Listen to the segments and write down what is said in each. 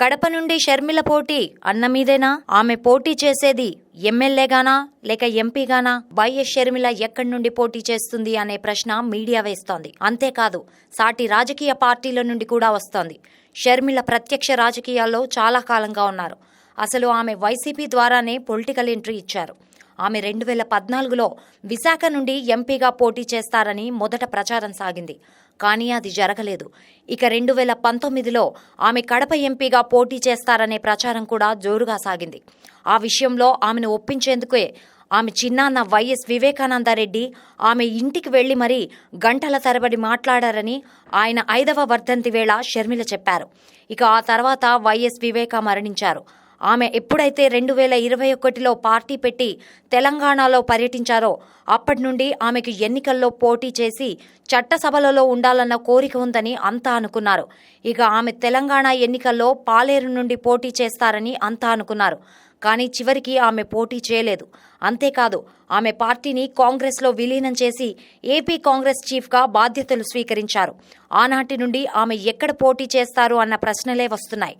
కడప నుండి షర్మిల పోటీ అన్న మీదేనా ఆమె పోటీ చేసేది ఎమ్మెల్యేగానా? లేక ఎంపీగానా? వైఎస్ షర్మిల ఎక్కడి నుండి పోటీ చేస్తుంది అనే ప్రశ్న మీడియా వేస్తోంది. అంతేకాదు సాటి రాజకీయ పార్టీల నుండి కూడా వస్తోంది. షర్మిల ప్రత్యక్ష రాజకీయాల్లో చాలా కాలంగా ఉన్నారు. అసలు ఆమె వైసీపీ ద్వారానే పొలిటికల్ ఎంట్రీ ఇచ్చారు. ఆమె రెండు వేల పద్నాలుగులో విశాఖ నుండి ఎంపీగా పోటీ చేస్తారని మొదట ప్రచారం సాగింది. కానీ అది జరగలేదు. ఇక రెండు వేల పంతొమ్మిదిలో ఆమె కడప ఎంపీగా పోటీ చేస్తారనే ప్రచారం కూడా జోరుగా సాగింది. ఆ విషయంలో ఆమెను ఒప్పించేందుకే ఆమె చిన్నాన్న వైఎస్ వివేకానందరెడ్డి ఆమె ఇంటికి వెళ్ళి మరీ గంటల తరబడి మాట్లాడారని ఆయన ఐదవ వర్ధంతి వేళ షర్మిల చెప్పారు. ఇక ఆ తర్వాత వైఎస్ వివేక మరణించారు. ఆమె ఎప్పుడైతే రెండు వేల ఇరవై ఒకటిలో పార్టీ పెట్టి తెలంగాణలో పర్యటించారో అప్పటి నుండి ఆమెకు ఎన్నికల్లో పోటీ చేసి చట్టసభలలో ఉండాలన్న కోరిక ఉందని అంతా అనుకున్నారు. ఇక ఆమె తెలంగాణ ఎన్నికల్లో పాలేరు నుండి పోటీ చేస్తారని అంతా అనుకున్నారు. కానీ చివరికి ఆమె పోటీ చేయలేదు. అంతేకాదు ఆమె పార్టీని కాంగ్రెస్లో విలీనం చేసి ఏపీ కాంగ్రెస్ చీఫ్గా బాధ్యతలు స్వీకరించారు. ఆనాటి నుండి ఆమె ఎక్కడ పోటీ చేస్తారు అన్న ప్రశ్నలే వస్తున్నాయి.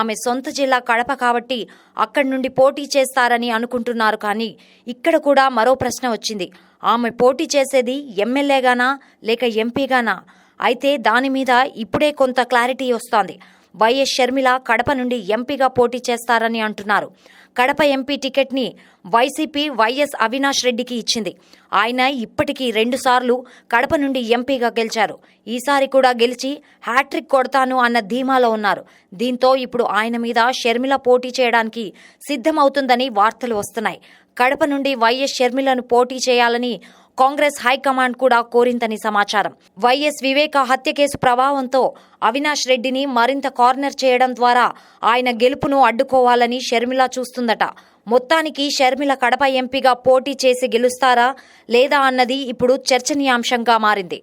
ఆమె సొంత జిల్లా కడప కాబట్టి అక్కడి నుండి పోటీ చేస్తారని అనుకుంటున్నారు కానీ ఇక్కడ కూడా మరో ప్రశ్న వచ్చింది. ఆమె పోటీ చేసేది ఎమ్మెల్యేగానా లేక ఎంపీగానా? అయితే దాని మీద ఇప్పుడే కొంత క్లారిటీ వస్తోంది. వైఎస్ షర్మిల కడప నుండి ఎంపీగా పోటీ చేస్తారని అంటున్నారు. కడప ఎంపీ టికెట్ని వైసీపీ వైఎస్ అవినాష్ రెడ్డికి ఇచ్చింది. ఆయన ఇప్పటికీ రెండుసార్లు కడప నుండి ఎంపీగా గెలిచారు. ఈసారి కూడా గెలిచి హ్యాట్రిక్ కొడతాను అన్న ధీమాలో ఉన్నారు. దీంతో ఇప్పుడు ఆయన మీద షర్మిల పోటీ చేయడానికి సిద్ధమవుతుందని వార్తలు వస్తున్నాయి. కడప నుండి వైఎస్ షర్మిలను పోటీ చేయాలని కాంగ్రెస్ హైకమాండ్ కూడా కోరిందని సమాచారం. వైఎస్ వివేక హత్య కేసు ప్రభావంతో అవినాష్ రెడ్డిని మరింత కార్నర్ చేయడం ద్వారా ఆయన గెలుపును అడ్డుకోవాలని షర్మిల చూస్తుందట మొత్తానికి షర్మిల కడప ఎంపీగా పోటీ చేసి గెలుస్తారా లేదా అన్నది ఇప్పుడు చర్చనీయాంశంగా మారింది.